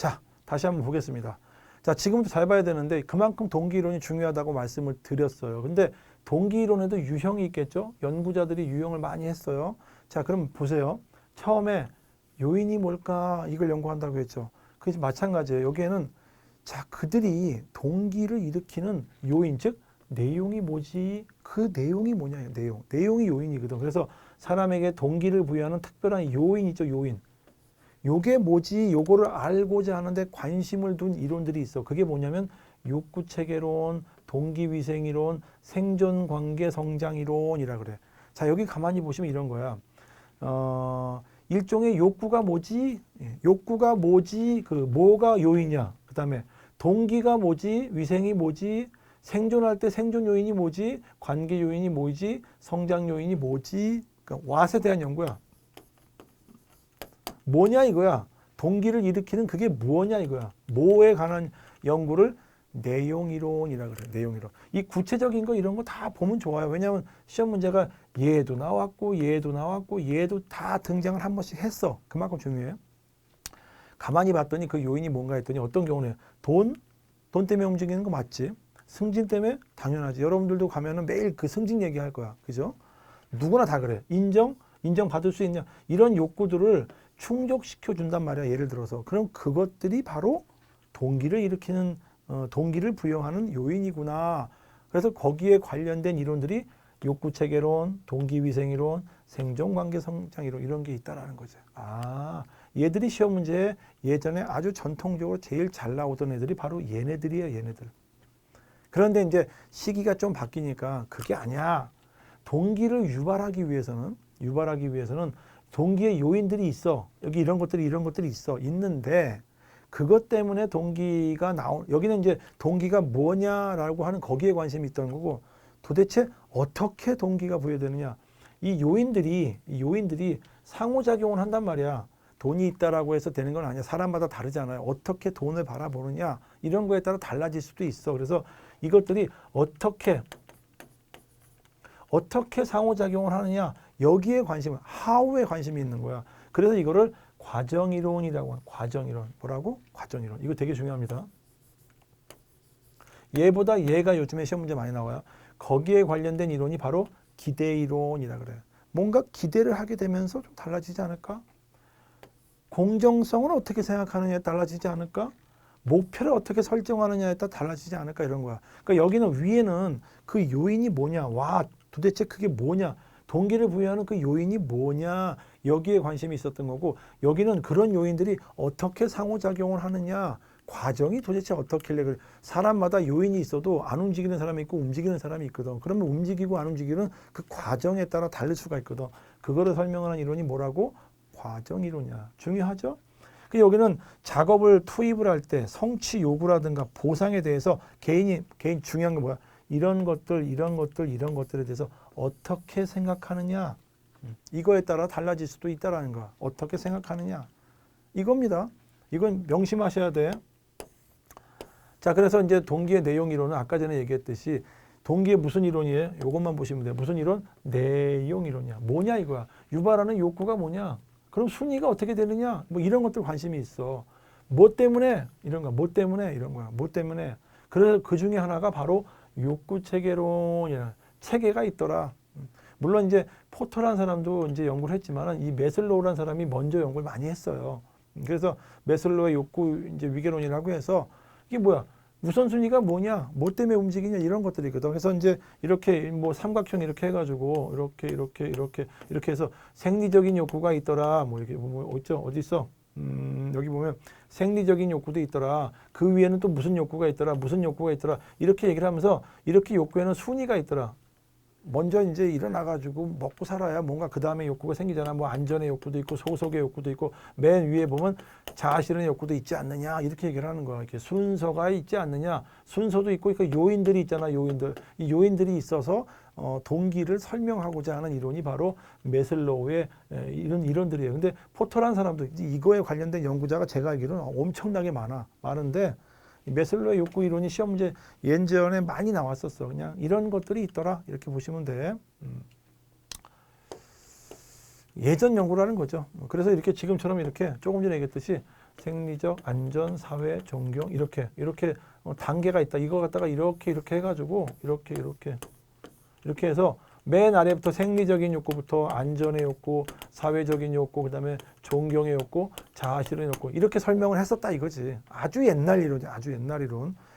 자, 다시 한번 보겠습니다. 자, 지금부터 잘 봐야 되는데 그만큼 동기 이론이 중요하다고 말씀을 드렸어요. 근데 동기 이론에도 유형이 있겠죠? 연구자들이 유형을 많이 했어요. 자, 그럼 보세요. 처음에 요인이 뭘까? 이걸 연구한다고 했죠. 그게 마찬가지예요. 여기에는 자, 그들이 동기를 일으키는 요인, 즉 내용이 뭐지? 그 내용이 뭐냐? 내용. 내용이 요인이거든. 그래서 사람에게 동기를 부여하는 특별한 요인이죠, 요인. 요게 뭐지? 요거를 알고자 하는데 관심을 둔 이론들이 있어. 그게 뭐냐면 욕구 체계론, 동기 위생 이론, 생존 관계 성장 이론이라 그래. 자, 여기 가만히 보시면 이런 거야. 어, 일종의 욕구가 뭐지? 예, 욕구가 뭐지? 그 뭐가 요인이야? 그다음에 동기가 뭐지? 위생이 뭐지? 생존할 때 생존 요인이 뭐지? 관계 요인이 뭐지? 성장 요인이 뭐지? 그러니까 왓에 대한 연구야. 뭐냐 이거야. 동기를 일으키는 그게 무엇냐 이거야. 뭐에 관한 연구를 내용 이론이라 그래. 내용 이론. 이 구체적인 거 이런 거 다 보면 좋아요. 왜냐하면 시험 문제가 얘도 나왔고 얘도 나왔고 얘도 다 등장을 한 번씩 했어. 그만큼 중요해요. 가만히 봤더니 그 요인이 뭔가 했더니 어떤 경우는 돈? 돈 때문에 움직이는 거 맞지? 승진 때문에 당연하지. 여러분들도 가면은 매일 그 승진 얘기할 거야. 그죠? 누구나 다 그래. 인정? 인정받을 수 있냐? 이런 욕구들을 충족시켜 준단 말이야. 예를 들어서. 그럼 그것들이 바로 동기를 일으키는 어, 동기를 부여하는 요인이구나. 그래서 거기에 관련된 이론들이 욕구 체계론, 동기 위생 이론, 생존 관계 성장 이론 이런 게 있다라는 거죠. 아, 얘들이 시험 문제에 예전에 아주 전통적으로 제일 잘 나오던 애들이 바로 얘네들이에요, 얘네들. 그런데 이제 시기가 좀 바뀌니까 그게 아니야. 동기를 유발하기 위해서는 유발하기 위해서는 동기의 요인들이 있어. 여기 이런 것들이 이런 것들이 있어. 있는데 그것 때문에 동기가 나오 여기는 이제 동기가 뭐냐라고 하는 거기에 관심이 있던 거고 도대체 어떻게 동기가 부여되느냐. 이 요인들이 이 요인들이 상호작용을 한단 말이야. 돈이 있다라고 해서 되는 건 아니야. 사람마다 다르잖아요. 어떻게 돈을 바라보느냐. 이런 거에 따라 달라질 수도 있어. 그래서 이것들이 어떻게 어떻게 상호작용을 하느냐 여기에 관심 how에 관심이 있는 거야 그래서 이거를 과정이론이라고 하는 과정이론 뭐라고 과정이론 이거 되게 중요합니다 얘보다 얘가 요즘에 시험 문제 많이 나와요 거기에 관련된 이론이 바로 기대 이론이라 그래요. 뭔가 기대를 하게 되면서 좀 달라지지 않을까? 공정성을 어떻게 생각하느냐에 달라지지 않을까? 목표를 어떻게 설정하느냐에 따라 달라지지 않을까 이런 거야. 그러니까 여기는 위에는 그 요인이 뭐냐? 와, 도대체 그게 뭐냐? 동기를 부여하는 그 요인이 뭐냐? 여기에 관심이 있었던 거고 여기는 그런 요인들이 어떻게 상호작용을 하느냐? 과정이 도대체 어떻길래 그래. 사람마다 요인이 있어도 안 움직이는 사람이 있고 움직이는 사람이 있거든. 그러면 움직이고 안 움직이는 그 과정에 따라 다를 수가 있거든. 그거를 설명하는 이론이 뭐라고? 과정 이론이야. 중요하죠? 그 여기는 작업을 투입을 할 때 성취 요구라든가 보상에 대해서 개인이 개인 중요한 게 뭐야? 이런 것들, 이런 것들, 이런 것들에 대해서 어떻게 생각하느냐? 음, 이거에 따라 달라질 수도 있다라는 거야. 어떻게 생각하느냐? 이겁니다. 이건 명심하셔야 돼. 자, 그래서 이제 동기의 내용 이론은 아까 전에 얘기했듯이 동기의 무슨 이론이에요? 이것만 보시면 돼요. 무슨 이론? 내용 이론이야. 뭐냐 이거야. 유발하는 욕구가 뭐냐? 그럼 순위가 어떻게 되느냐? 뭐 이런 것들 관심이 있어. 뭐 때문에 이런 거야. 뭐 때문에 이런 거야. 뭐 때문에. 그래서 그 중에 하나가 바로 욕구 체계론이야. 체계가 있더라. 물론 이제 포터란 사람도 이제 연구를 했지만은 이 메슬로우란 사람이 먼저 연구를 많이 했어요. 그래서 메슬로우의 욕구 이제 위계론이라고 해서 이게 뭐야? 우선순위가 뭐냐? 뭐 때문에 움직이냐? 이런 것들이거든. 그래서 이제 이렇게 뭐 삼각형 이렇게 해가지고 이렇게 이렇게 이렇게 이렇게 해서 생리적인 욕구가 있더라. 뭐 이렇게 뭐 있죠? 어디 있어? 음, 여기 보면 생리적인 욕구도 있더라. 그 위에는 또 무슨 욕구가 있더라. 무슨 욕구가 있더라. 이렇게 얘기를 하면서 이렇게 욕구에는 순위가 있더라. 먼저 이제 일어나가지고 먹고 살아야 뭔가 그 다음에 욕구가 생기잖아. 뭐 안전의 욕구도 있고 소속의 욕구도 있고 맨 위에 보면 자아실현의 욕구도 있지 않느냐 이렇게 얘기를 하는 거야. 이렇게 순서가 있지 않느냐 순서도 있고 그 요인들이 있잖아. 요인들 이 요인들이 있어서 어, 동기를 설명하고자 하는 이론이 바로 메슬로우의 에, 이런 이론들이에요. 근데 포터란 사람도 이거에 관련된 연구자가 제가 알기로는 엄청나게 많아 많은데. 메슬로의 욕구 이론이 시험 문제 예전에 많이 나왔었어. 그냥 이런 것들이 있더라. 이렇게 보시면 돼. 음. 예전 연구라는 거죠. 그래서 이렇게 지금처럼 이렇게 조금 전에 얘기했듯이 생리적, 안전, 사회, 존경 이렇게 이렇게 어, 단계가 있다. 이거 갖다가 이렇게 이렇게 해가지고 이렇게 이렇게 이렇게 해서 맨 아래부터 생리적인 욕구부터 안전의 욕구, 사회적인 욕구, 그다음에 존경의 욕구, 자아 실현의 욕구 이렇게 설명을 했었다 이거지. 아주 옛날 이론이 아주 옛날 이론.